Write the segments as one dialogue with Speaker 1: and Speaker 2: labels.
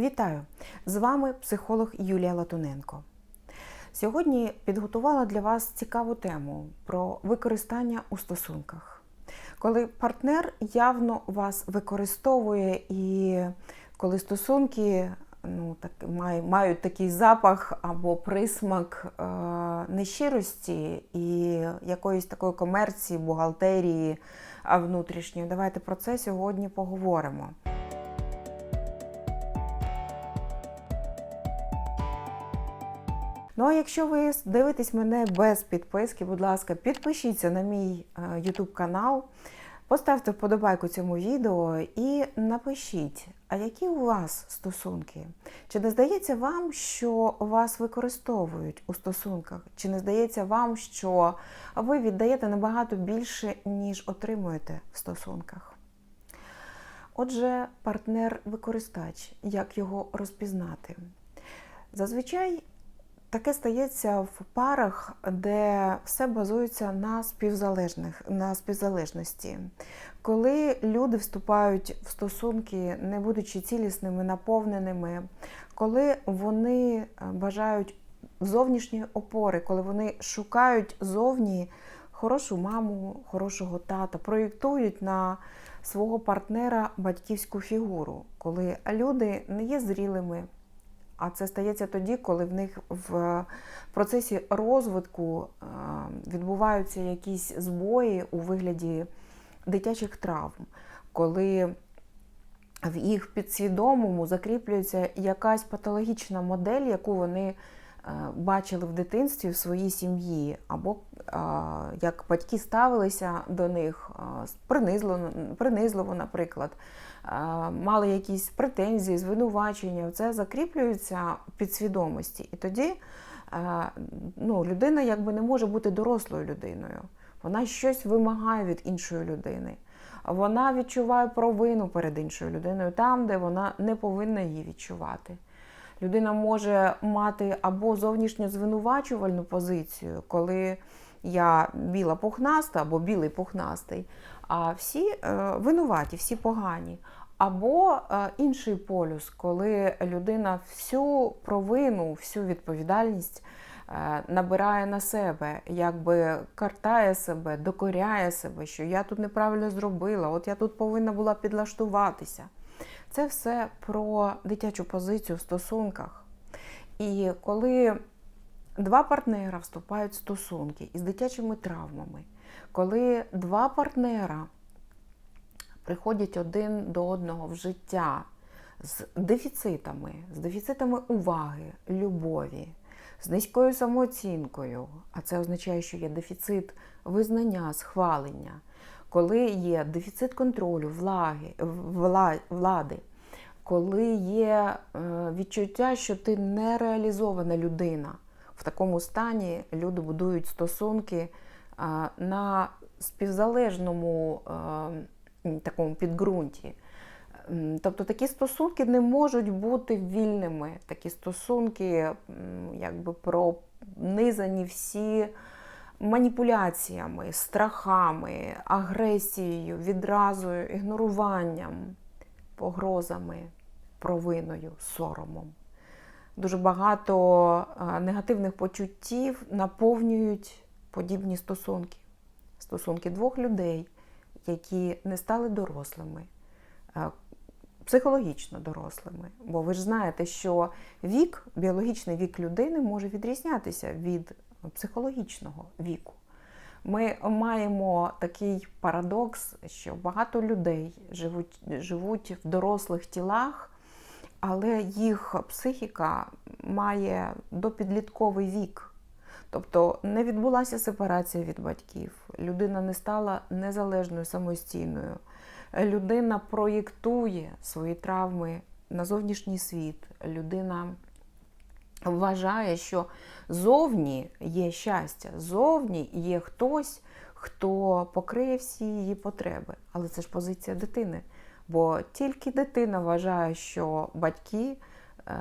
Speaker 1: Вітаю! З вами психолог Юлія Латуненко. Сьогодні підготувала для вас цікаву тему про використання у стосунках. Коли партнер явно вас використовує і коли стосунки ну, так, мають такий запах або присмак е, нещирості і якоїсь такої комерції, бухгалтерії внутрішньої. Давайте про це сьогодні поговоримо. Ну а якщо ви дивитесь мене без підписки, будь ласка, підпишіться на мій е, YouTube канал, поставте вподобайку цьому відео і напишіть, а які у вас стосунки? Чи не здається вам, що вас використовують у стосунках? Чи не здається вам, що ви віддаєте набагато більше, ніж отримуєте в стосунках? Отже, партнер-використач, як його розпізнати? Зазвичай таке стається в парах, де все базується на співзалежних, на співзалежності. Коли люди вступають в стосунки, не будучи цілісними, наповненими, коли вони е, бажають зовнішньої опори, коли вони шукають зовні хорошу маму, хорошого тата, проєктують на свого партнера батьківську фігуру, коли люди не є зрілими. А це стається тоді, коли в них в процесі розвитку е, відбуваються якісь збої у вигляді дитячих травм, коли в їх підсвідомому закріплюється якась патологічна модель, яку вони е, бачили в дитинстві в своїй сім'ї, або е, як батьки ставилися до них е, принизливо, принизливо, наприклад, е, мали якісь претензії, звинувачення. Це закріплюється в підсвідомості. І тоді е, ну, людина якби не може бути дорослою людиною. Вона щось вимагає від іншої людини. Вона відчуває провину перед іншою людиною там, де вона не повинна її відчувати. Людина може мати або зовнішню звинувачувальну позицію, коли я біла пухнаста або білий пухнастий, а всі е, винуваті, всі погані. Або е, інший полюс, коли людина всю провину, всю відповідальність е, набирає на себе, якби картає себе, докоряє себе, що я тут неправильно зробила, от я тут повинна була підлаштуватися. Це все про дитячу позицію в стосунках. І коли два партнера вступають в стосунки із дитячими травмами, коли два партнера приходять один до одного в життя з дефіцитами, з дефіцитами уваги, любові, з низькою самооцінкою, а це означає, що є дефіцит визнання, схвалення, коли є дефіцит контролю, влаги, влади, коли є е, відчуття, що ти не реалізована людина. В такому стані люди будують стосунки е, на співзалежному е, такому підґрунті. Тобто такі стосунки не можуть бути вільними. Такі стосунки якби пронизані всі маніпуляціями, страхами, агресією, відразою, ігноруванням, погрозами, провиною, соромом. Дуже багато негативних почуттів наповнюють подібні стосунки. Стосунки двох людей, які не стали дорослими, е, психологічно дорослими. Бо ви ж знаєте, що вік, біологічний вік людини може відрізнятися від психологічного віку. Ми маємо такий парадокс, що багато людей живуть, живуть в дорослих тілах, але їх психіка має допідлітковий вік. Тобто не відбулася сепарація від батьків, людина не стала незалежною самостійною. Людина проєктує свої травми на зовнішній світ. Людина вважає, що зовні є щастя, зовні є хтось, хто покриє всі її потреби. Але це ж позиція дитини. Бо тільки дитина вважає, що батьки е,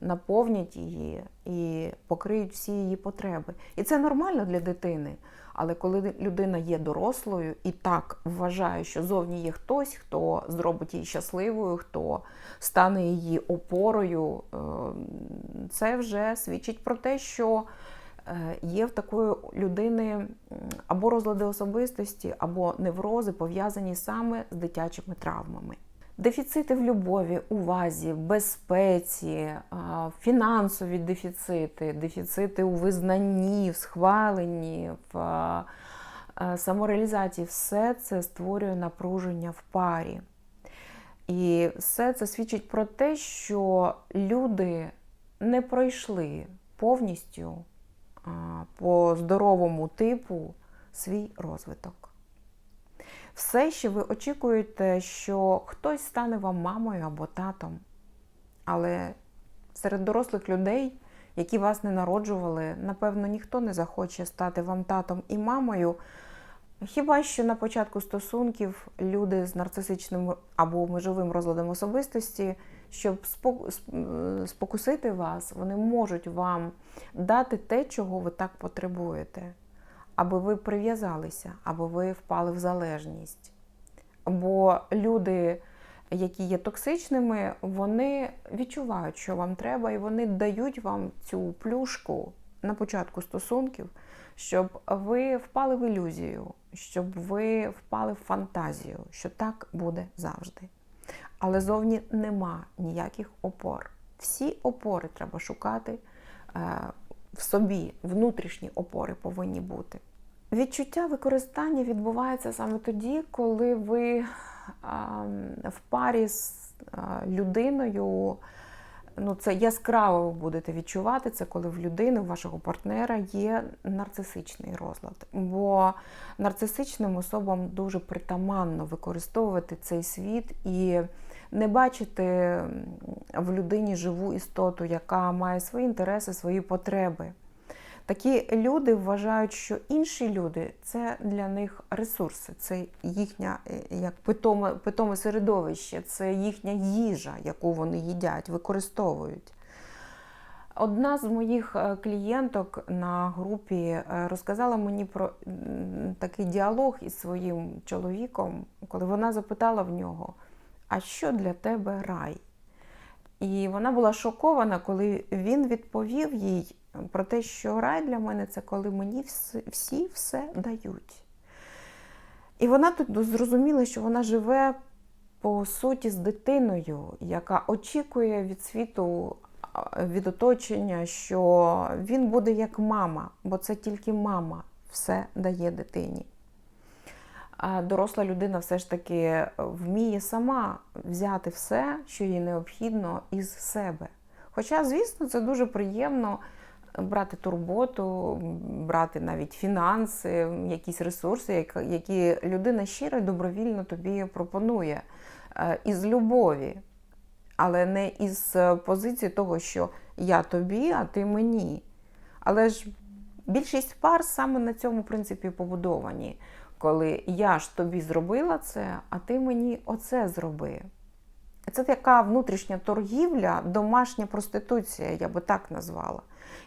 Speaker 1: наповнять її і покриють всі її потреби. І це нормально для дитини. Але коли людина є дорослою і так вважає, що зовні є хтось, хто зробить її щасливою, хто стане її опорою, е, це вже свідчить про те, що е, є в такої людини або розлади особистості, або неврози, пов'язані саме з дитячими травмами. Дефіцити в любові, увазі, безпеці, фінансові дефіцити, дефіцити у визнанні, в схваленні, в самореалізації все це створює напруження в парі. І все це свідчить про те, що люди не пройшли повністю по здоровому типу свій розвиток. Все, що ви очікуєте, що хтось стане вам мамою або татом. Але серед дорослих людей, які вас не народжували, напевно, ніхто не захоче стати вам татом і мамою. Хіба що на початку стосунків люди з нарцисичним або межовим розладом особистості, щоб спокусити вас, вони можуть вам дати те, чого ви так потребуєте аби ви прив'язалися, аби ви впали в залежність. Бо люди, які є токсичними, вони відчувають, що вам треба, і вони дають вам цю плюшку на початку стосунків, щоб ви впали в ілюзію, щоб ви впали в фантазію, що так буде завжди. Але зовні нема ніяких опор. Всі опори треба шукати е, в собі, внутрішні опори повинні бути. Відчуття використання відбувається саме тоді, коли ви в парі з людиною. Ну, це яскраво ви будете відчувати це, коли в людини, у вашого партнера є нарцисичний розлад. Бо нарцисичним особам дуже притаманно використовувати цей світ і не бачити в людині живу істоту, яка має свої інтереси, свої потреби. Такі люди вважають, що інші люди це для них ресурси, це їхня як питоме, питоме середовище, це їхня їжа, яку вони їдять, використовують. Одна з моїх клієнток на групі розказала мені про такий діалог із своїм чоловіком, коли вона запитала в нього, а що для тебе рай? І вона була шокована, коли він відповів їй про те, що рай для мене це коли мені всі все дають. І вона тут зрозуміла, що вона живе по суті з дитиною, яка очікує від світу, від оточення, що він буде як мама, бо це тільки мама все дає дитині. А доросла людина все ж таки вміє сама взяти все, що їй необхідно, із себе. Хоча, звісно, це дуже приємно брати турботу, брати навіть фінанси, якісь ресурси, які людина щиро і добровільно тобі пропонує із любові, але не із позиції того, що я тобі, а ти мені. Але ж більшість пар саме на цьому принципі побудовані, коли я ж тобі зробила це, а ти мені оце зроби. Це така внутрішня торгівля, домашня проституція, я би так назвала.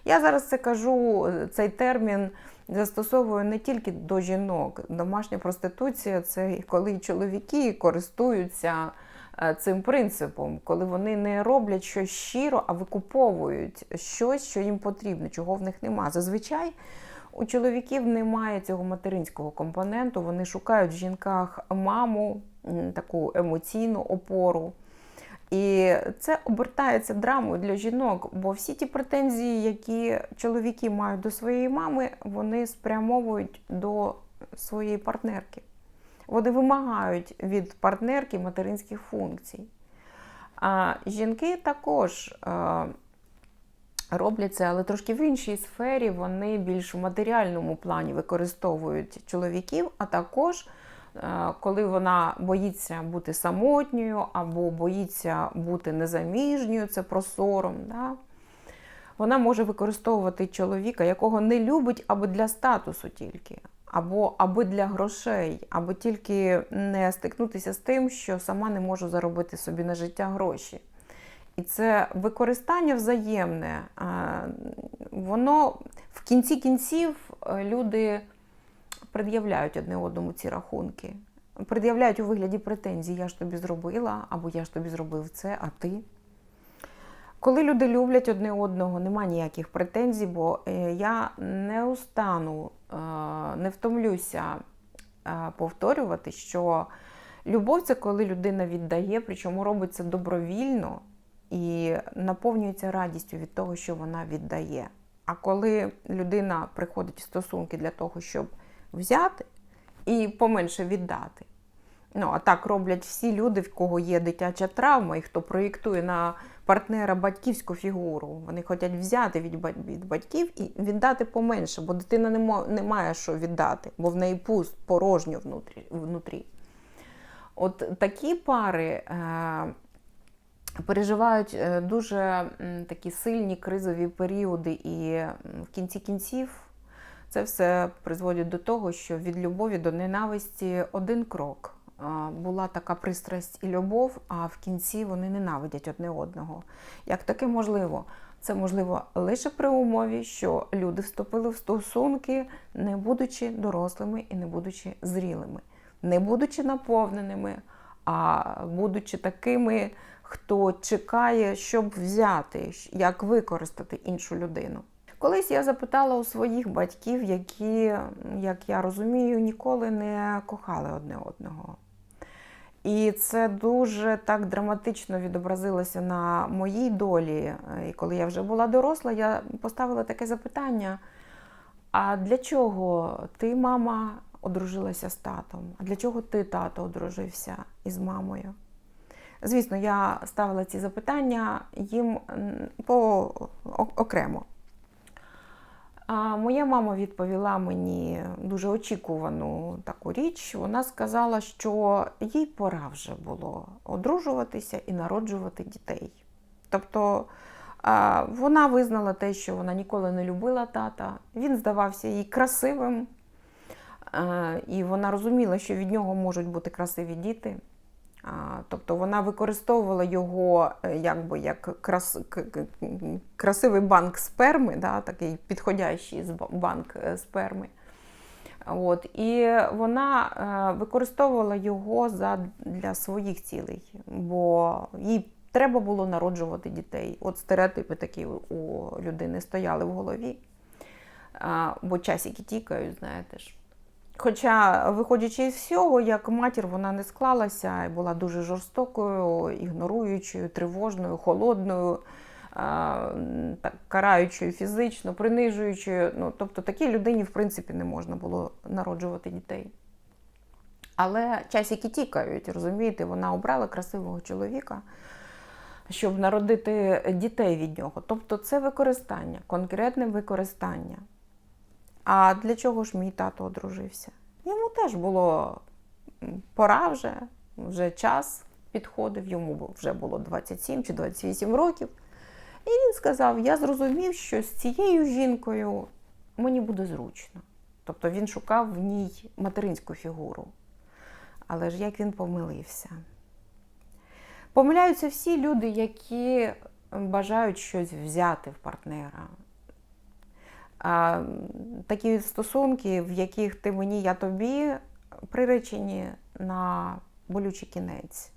Speaker 1: Я зараз це кажу, цей термін застосовую не тільки до жінок. Домашня проституція це коли чоловіки користуються цим принципом, коли вони не роблять щось щиро, а викуповують щось, що їм потрібно, чого в них нема. Зазвичай у чоловіків немає цього материнського компоненту, вони шукають в жінках маму, таку емоційну опору. І це обертається драмою для жінок, бо всі ті претензії, які чоловіки мають до своєї мами, вони спрямовують до своєї партнерки. Вони вимагають від партнерки материнських функцій. А жінки також роблять це, але трошки в іншій сфері вони більш в матеріальному плані використовують чоловіків, а також коли вона боїться бути самотньою або боїться бути незаміжньою, це про сором. Да? Вона може використовувати чоловіка, якого не любить або для статусу тільки, або аби для грошей, або тільки не стикнутися з тим, що сама не можу заробити собі на життя гроші. І це використання взаємне, воно в кінці кінців люди пред'являють одне одному ці рахунки. Пред'являють у вигляді претензій, я ж тобі зробила, або я ж тобі зробив це, а ти. Коли люди люблять одне одного, нема ніяких претензій, бо е, я не устану, е, не втомлюся е, повторювати, що любов це коли людина віддає, причому робить це добровільно і наповнюється радістю від того, що вона віддає. А коли людина приходить в стосунки для того, щоб взяти і поменше віддати. Ну, а так роблять всі люди, в кого є дитяча травма, і хто проєктує на партнера батьківську фігуру. Вони хочуть взяти від батьків і віддати поменше, бо дитина не, має що віддати, бо в неї пуст, порожньо внутрі. внутрі. От такі пари е, переживають е, дуже такі сильні кризові періоди, і в кінці кінців це все призводить до того, що від любові до ненависті один крок. Була така пристрасть і любов, а в кінці вони ненавидять одне одного. Як таке можливо? Це можливо лише при умові, що люди вступили в стосунки, не будучи дорослими і не будучи зрілими, не будучи наповненими, а будучи такими, хто чекає, щоб взяти, як використати іншу людину. Колись я запитала у своїх батьків, які, як я розумію, ніколи не кохали одне одного. І це дуже так драматично відобразилося на моїй долі. І коли я вже була доросла, я поставила таке запитання: а для чого ти, мама, одружилася з татом? А для чого ти, тато, одружився із мамою? Звісно, я ставила ці запитання їм по окремо. А моя мама відповіла мені дуже очікувану таку річ. Вона сказала, що їй пора вже було одружуватися і народжувати дітей. Тобто вона визнала те, що вона ніколи не любила тата. Він здавався їй красивим, і вона розуміла, що від нього можуть бути красиві діти. Тобто вона використовувала його е, якби як крас, красивий банк сперми, да, такий підходящий банк е, сперми. От, і вона е, використовувала його за, для своїх цілей, бо їй треба було народжувати дітей. От стереотипи такі у людини стояли в голові, бо часики тікають, знаєте ж. Хоча, виходячи із всього, як матір, вона не склалася і була дуже жорстокою, ігноруючою, тривожною, холодною, караючою фізично, принижуючою. Ну, тобто такій людині, в принципі, не можна було народжувати дітей. Але часики тікають, розумієте, вона обрала красивого чоловіка, щоб народити дітей від нього. Тобто це використання, конкретне використання. А для чого ж мій тато одружився? Йому теж було пора вже, вже час підходив, йому вже було 27 чи 28 років. І він сказав: я зрозумів, що з цією жінкою мені буде зручно. Тобто він шукав в ній материнську фігуру. Але ж як він помилився? Помиляються всі люди, які бажають щось взяти в партнера. А, такі стосунки, в яких ти мені, я тобі, приречені на болючий кінець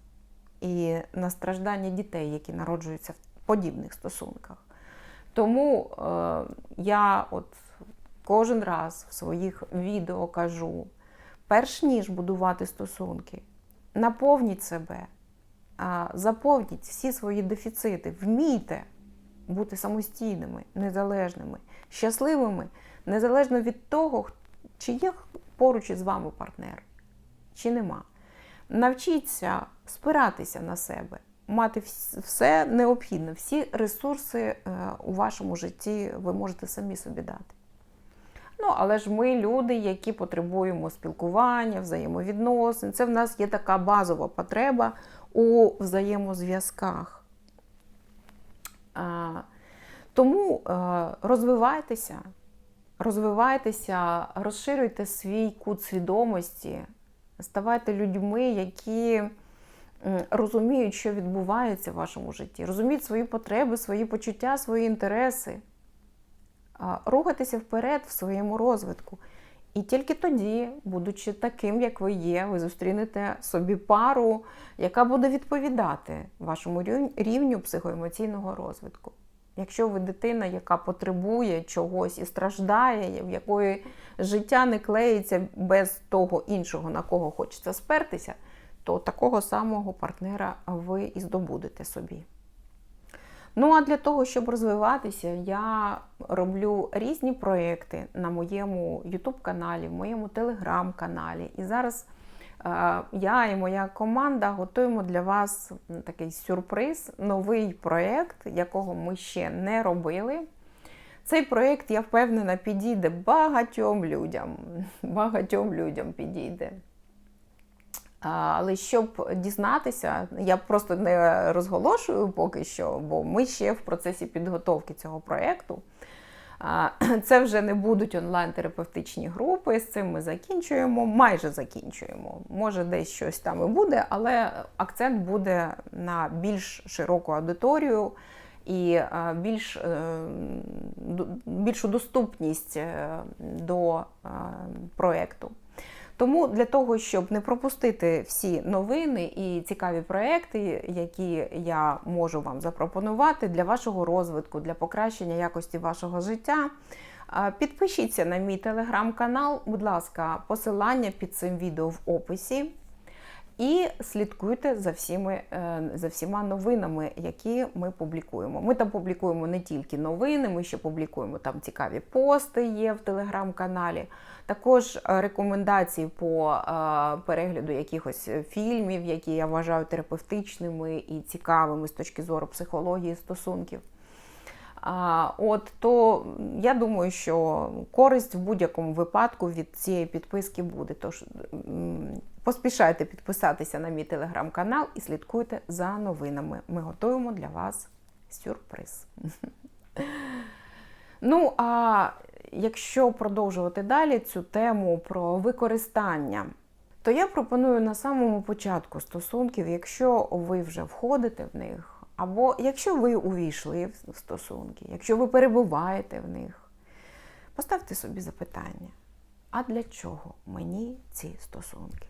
Speaker 1: і на страждання дітей, які народжуються в подібних стосунках. Тому е, я от кожен раз в своїх відео кажу: перш ніж будувати стосунки, наповніть себе, заповніть всі свої дефіцити, вмійте бути самостійними, незалежними, щасливими, незалежно від того, чи є поруч із вами партнер, чи нема. Навчіться спиратися на себе, мати все необхідне, всі ресурси е, у вашому житті ви можете самі собі дати. Ну, але ж ми люди, які потребуємо спілкування, взаємовідносин. Це в нас є така базова потреба у взаємозв'язках. Тому е, розвивайтеся, розвивайтеся, розширюйте свій кут свідомості, ставайте людьми, які розуміють, що відбувається в вашому житті, розуміють свої потреби, свої почуття, свої інтереси. А, Рухатися вперед в своєму розвитку. І тільки тоді, будучи таким, як ви є, ви зустрінете собі пару, яка буде відповідати вашому рівню психоемоційного розвитку. Якщо ви дитина, яка потребує чогось і страждає, в якої життя не клеїться без того іншого, на кого хочеться спертися, то такого самого партнера ви і здобудете собі. Ну а для того, щоб розвиватися, я роблю різні проекти на моєму YouTube каналі, в моєму телеграм-каналі. І зараз я і моя команда готуємо для вас такий сюрприз, новий проєкт, якого ми ще не робили. Цей проєкт, я впевнена, підійде багатьом людям. Багатьом людям підійде. Але щоб дізнатися, я просто не розголошую поки що, бо ми ще в процесі підготовки цього проєкту. Це вже не будуть онлайн-терапевтичні групи. З цим ми закінчуємо, майже закінчуємо. Може, десь щось там і буде, але акцент буде на більш широку аудиторію і більш, е, більшу доступність е, до проекту. Тому для того, щоб не пропустити всі новини і цікаві проекти, які я можу вам запропонувати для вашого розвитку, для покращення якості вашого життя, підпишіться на мій телеграм-канал, будь ласка, посилання під цим відео в описі. І слідкуйте за всіми, е, за всіма новинами, які ми публікуємо. Ми там публікуємо не тільки новини, ми ще публікуємо там цікаві пости є в телеграм-каналі. Також е, рекомендації по е, перегляду якихось фільмів, які я вважаю терапевтичними і цікавими з точки зору психології стосунків. От то я думаю, що користь в будь-якому випадку від цієї підписки буде. Тож поспішайте підписатися на мій телеграм-канал і слідкуйте за новинами. Ми готуємо для вас сюрприз. Ну, а якщо продовжувати далі цю тему про використання, то я пропоную на самому початку стосунків, якщо ви вже входите в них, або якщо ви увійшли в стосунки, якщо ви перебуваєте в них, поставте собі запитання: а для чого мені ці стосунки?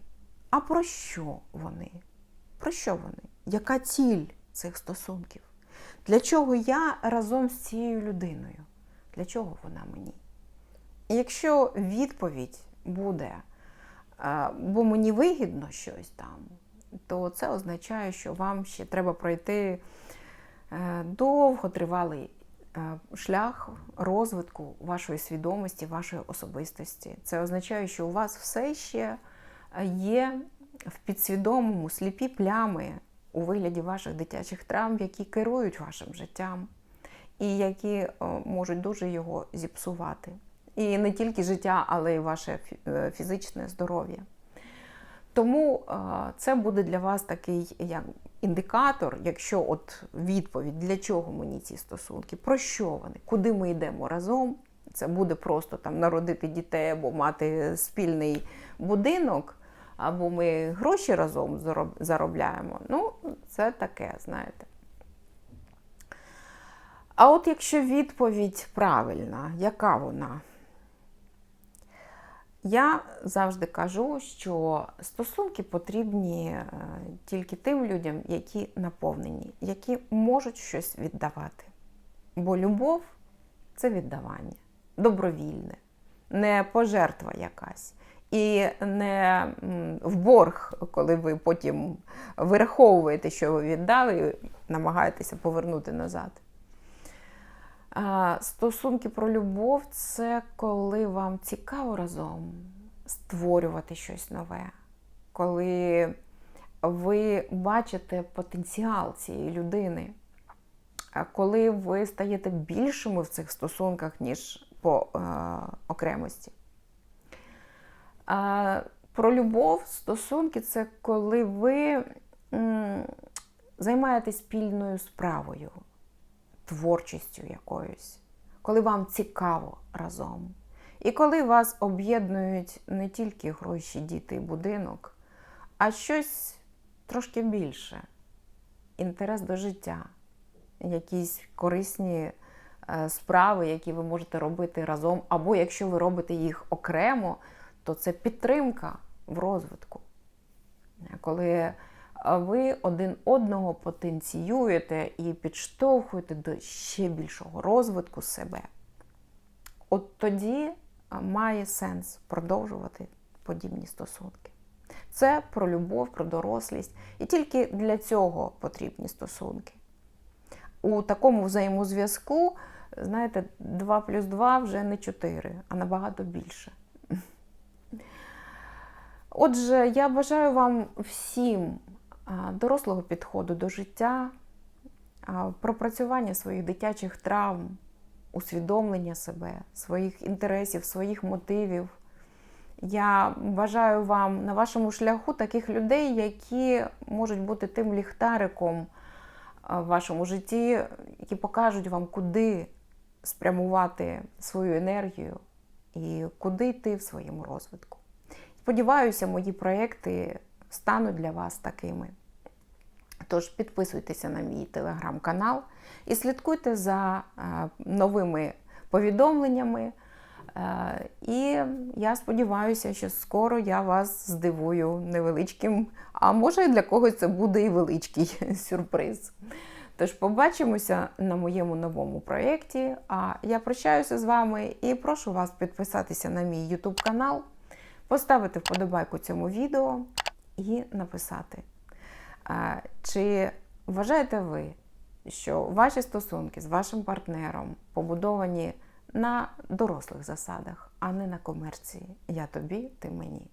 Speaker 1: А про що вони? Про що вони? Яка ціль цих стосунків? Для чого я разом з цією людиною? Для чого вона мені? Якщо відповідь буде, е, бо мені вигідно щось там, то це означає, що вам ще треба пройти е, довготривалий е, шлях розвитку вашої свідомості, вашої особистості. Це означає, що у вас все ще є в підсвідомому сліпі плями у вигляді ваших дитячих травм, які керують вашим життям і які можуть дуже його зіпсувати. І не тільки життя, але й ваше е, фізичне здоров'я. Тому е, це буде для вас такий як індикатор, якщо от відповідь, для чого мені ці стосунки, про що вони, куди ми йдемо разом. Це буде просто там народити дітей або мати спільний будинок, або ми гроші разом заробляємо. Ну, це таке, знаєте. А от якщо відповідь правильна, яка вона? Я завжди кажу, що стосунки потрібні е, тільки тим людям, які наповнені, які можуть щось віддавати. Бо любов це віддавання, добровільне, не пожертва якась. І не в борг, коли ви потім вираховуєте, що ви віддали, і намагаєтеся повернути назад. Стосунки про любов це коли вам цікаво разом створювати щось нове, коли ви бачите потенціал цієї людини, коли ви стаєте більшими в цих стосунках, ніж по е, окремості. А, Про любов, стосунки це коли ви м, займаєтесь спільною справою творчістю якоюсь, коли вам цікаво разом. І коли вас об'єднують не тільки гроші, діти і будинок, а щось трошки більше. Інтерес до життя, якісь корисні е, справи, які ви можете робити разом, або якщо ви робите їх окремо, Тобто це підтримка в розвитку. Коли ви один одного потенціюєте і підштовхуєте до ще більшого розвитку себе, от тоді має сенс продовжувати подібні стосунки. Це про любов, про дорослість. І тільки для цього потрібні стосунки. У такому взаємозв'язку, знаєте, 2 плюс 2 вже не 4, а набагато більше. Отже, я бажаю вам всім дорослого підходу до життя, пропрацювання своїх дитячих травм, усвідомлення себе, своїх інтересів, своїх мотивів. Я бажаю вам на вашому шляху таких людей, які можуть бути тим ліхтариком в вашому житті, які покажуть вам, куди спрямувати свою енергію і куди йти в своєму розвитку. Сподіваюся, мої проекти стануть для вас такими. Тож підписуйтеся на мій телеграм-канал і слідкуйте за новими повідомленнями. І я сподіваюся, що скоро я вас здивую невеличким, а може для когось це буде і величкий сюрприз. Тож побачимося на моєму новому проєкті. А я прощаюся з вами і прошу вас підписатися на мій YouTube канал, поставити вподобайку цьому відео і написати. Чи вважаєте ви, що ваші стосунки з вашим партнером побудовані на дорослих засадах, а не на комерції? Я тобі, ти мені.